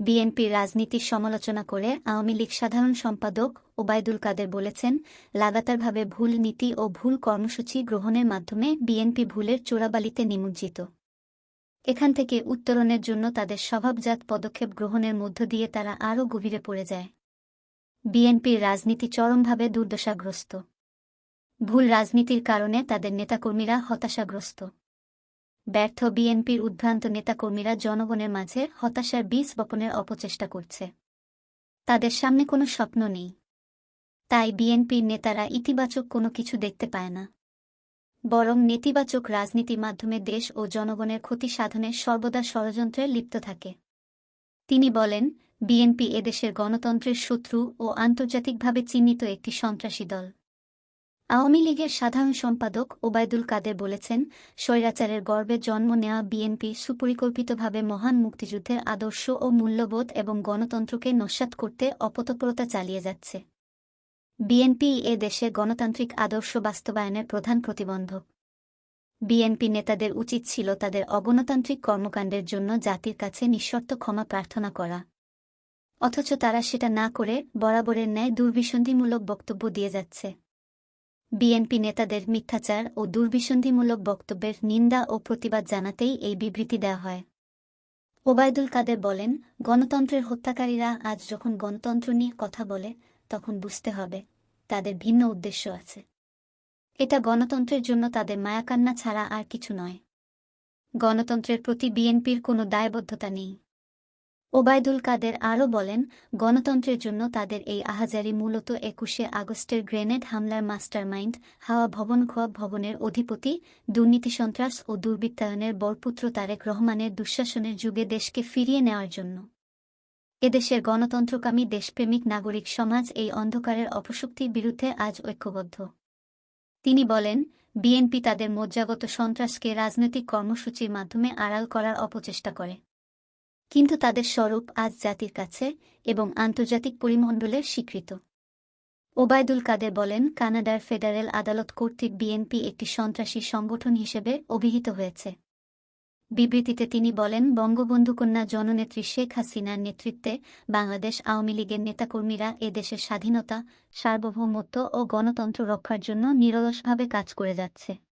বিএনপির রাজনীতির সমালোচনা করে আওয়ামী লীগ সাধারণ সম্পাদক ওবায়দুল কাদের বলেছেন, লাগাতারভাবে ভুল নীতি ও ভুল কর্মসূচি গ্রহণের মাধ্যমে বিএনপি ভুলের চোরাবালিতে নিমজ্জিত। এখান থেকে উত্তরণের জন্য তাদের স্বভাবজাত পদক্ষেপ গ্রহণের মধ্য দিয়ে তারা আরও গভীরে পড়ে যায়। বিএনপির রাজনীতি চরমভাবে দুর্দশাগ্রস্ত। ভুল রাজনীতির কারণে তাদের নেতাকর্মীরা হতাশাগ্রস্ত। ব্যর্থ বিএনপির উদ্ভ্রান্ত নেতাকর্মীরা জনগণের মাঝে হতাশার বীজ বপনের অপচেষ্টা করছে। তাদের সামনে কোনো স্বপ্ন নেই। তাই বিএনপির নেতারা ইতিবাচক কোনো কিছু দেখতে পায় না। বরং নেতিবাচক রাজনীতির মাধ্যমে দেশ ও জনগণের ক্ষতি সাধনে সর্বদা ষড়যন্ত্রে লিপ্ত থাকে। তিনি বলেন, বিএনপি এদেশের গণতন্ত্রের শত্রু ও আন্তর্জাতিকভাবে চিহ্নিত একটি সন্ত্রাসী দল। আওয়ামী লীগের সাধারণ সম্পাদক ওবায়দুল কাদের বলেছেন, স্বৈরাচারের গর্বে জন্ম নেওয়া বিএনপি সুপরিকল্পিতভাবে মহান মুক্তিযুদ্ধের আদর্শ ও মূল্যবোধ এবং গণতন্ত্রকে নস্যাৎ করতে অপতৎপরতা চালিয়ে যাচ্ছে। বিএনপি এ দেশে গণতান্ত্রিক আদর্শ বাস্তবায়নের প্রধান প্রতিবন্ধক। বিএনপি নেতাদের উচিত ছিল তাদের অগণতান্ত্রিক কর্মকাণ্ডের জন্য জাতির কাছে নিঃশর্ত ক্ষমা প্রার্থনা করা। অথচ তারা সেটা না করে বরাবরের ন্যায় দুর্বিসন্ধিমূলক বক্তব্য দিয়ে যাচ্ছে। বিএনপি নেতাদের মিথ্যাচার ও দুর্বিসন্ধিমূলক বক্তব্যের নিন্দা ও প্রতিবাদ জানাতেই এই বিবৃতি দেওয়া হয়। ওবায়দুল কাদের বলেন, গণতন্ত্রের হত্যাকারীরা আজ যখন গণতন্ত্র নিয়ে কথা বলে, তখন বুঝতে হবে তাদের ভিন্ন উদ্দেশ্য আছে। এটা গণতন্ত্রের জন্য তাদের মায়াকান্না ছাড়া আর কিছু নয়। গণতন্ত্রের প্রতি বিএনপির কোনো দায়বদ্ধতা নেই। ওবায়দুল কাদের আরও বলেন, গণতন্ত্রের জন্য তাদের এই আহাজারি মূলত একুশে আগস্টের গ্রেনেড হামলার মাস্টারমাইন্ড, হাওয়া ভবন, খোয়া ভবনের অধিপতি, দুর্নীতি সন্ত্রাস ও দুর্বৃত্তায়নের বরপুত্র তারেক রহমানের দুঃশাসনের যুগে দেশকে ফিরিয়ে নেওয়ার জন্য। এদেশের গণতন্ত্রকামী দেশপ্রেমিক নাগরিক সমাজ এই অন্ধকারের অপশক্তির বিরুদ্ধে আজ ঐক্যবদ্ধ। তিনি বলেন, বিএনপি তাদের মজ্জাগত সন্ত্রাসকে রাজনৈতিক কর্মসূচির মাধ্যমে আড়াল করার অপচেষ্টা করে। কিন্তু তাদের স্বরূপ আজ জাতির কাছে এবং আন্তর্জাতিক পরিমণ্ডলে স্বীকৃত। ওবায়দুল কাদের বলেন, কানাডার ফেডারেল আদালত কর্তৃক বিএনপি একটি সন্ত্রাসী সংগঠন হিসেবে অভিহিত হয়েছে। বিবৃতিতে তিনি বলেন, বঙ্গবন্ধু কন্যা জননেত্রী শেখ হাসিনার নেতৃত্বে বাংলাদেশ আওয়ামী লীগের নেতাকর্মীরা এদেশের স্বাধীনতা, সার্বভৌমত্ব ও গণতন্ত্র রক্ষার জন্য নিরলসভাবে কাজ করে যাচ্ছে।